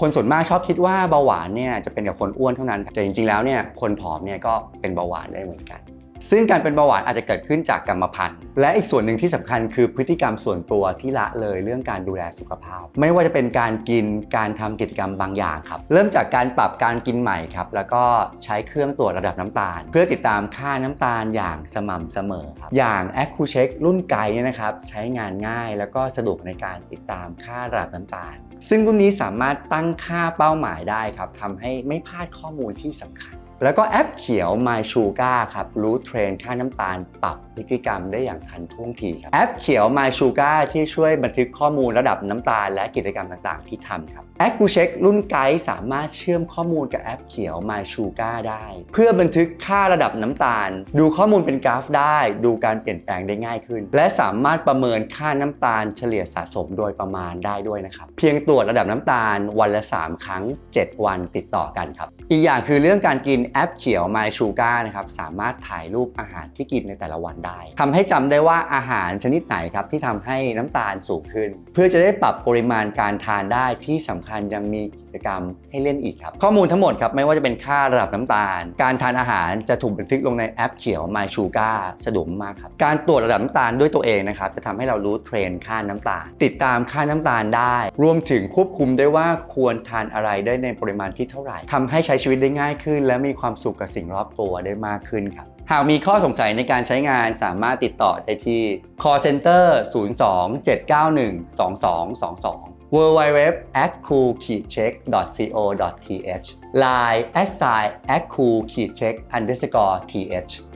คนส่วนมากชอบคิดว่าเบาหวานเนี่ยจะเป็นกับคนอ้วนเท่านั้น แต่จริงๆแล้วเนี่ยคนผอมเนี่ยก็เป็นเบาหวานได้เหมือนกัน ซึ่งการเป็นเบาหวานอาจจะเกิดขึ้นจากกรรมพันธุ์ และอีกส่วนหนึ่งที่สำคัญคือพฤติกรรมส่วนตัวที่ละเลยเรื่องการดูแลสุขภาพ ไม่ว่าจะเป็นการกินการทำกิจกรรมบางอย่างครับ เริ่มจากการปรับการกินใหม่ครับ แล้วก็ใช้เครื่องตรวจระดับน้ำตาล เพื่อติดตามค่าน้ำตาลอย่างสม่ำเสมอครับอย่าง a c c u c h e c k รุ่นไกลเนี่ยนะครับใช้งานง่ายแล้วก็สะดวกในการติดตามค่าระดับน้ำตาล ซึ่งรุ่นนี้สามารถตั้งค่าเป้าหมายได้ครับทำให้ไม่พลาดข้อมูลที่สำคัญ แล้วก็แอปเขียว My Sugar ครับ รู้เทรนค่าน้ำตาลปรับพฤติกรรมได้อย่างทันท่วงทีครับ แอปเขียว My Sugar ที่ช่วยบันทึกข้อมูลระดับน้ำตาลและกิจกรรมต่างๆ ที่ทำครับ a c u c h e c k รุ่นไกด์สามารถเชื่อมข้อมูลกับแอปเขียว My Sugar ได้ เพื่อบันทึกค่าระดับน้ำตาล ดูข้อมูลเป็นกราฟได้ ดูการเปลี่ยนแปลงได้ง่ายขึ้น และสามารถประเมินค่าน้ำตาลเฉลี่ยสะสมโดยประมาณได้ด้วยนะครับเพียงตรวจระดับน้ำตาลวันละ 3 ครั้ง 7 วันติดต่อกันครับอีกอย่างคือเรื่องการกินแอปเขียว My Sugar นะครับสามารถถ่ายรูปอาหารที่กินในแต่ละวันได้ทำให้จำได้ว่าอาหารชนิดไหนครับที่ทำให้น้ำตาลสูงขึ้น เพื่อจะได้ปรับปริมาณการทานได้ที่สำคัญยังมีกิจกรรมให้เล่นอีกครับ ข้อมูลทั้งหมดครับไม่ว่าจะเป็นค่าระดับน้ำตาล การทานอาหารจะถูกบันทึกลงในแอปเขียว My Sugar สะดวกมากครับการตรวจระดับน้ำตาลด้วยตัวเองนะครับจะทำให้เรารู้เทรนค่าน้ำตาล ติดตามค่าน้ำตาลได้ รวมถึงควบคุมได้ว่าควรทานอะไรได้ในปริมาณที่เท่าไหร่ทำให้ใช้ชีวิตได้ง่ายขึ้น และมีความสุขกับสิ่งรอบตัวได้มากขึ้นครับ หากมีข้อสงสัยในการใช้งานสามารถติดต่อได้ที่ call center 02 791 2222 w w w a c c o o c h e c k co th line assign a c c o o c h e c k underscore th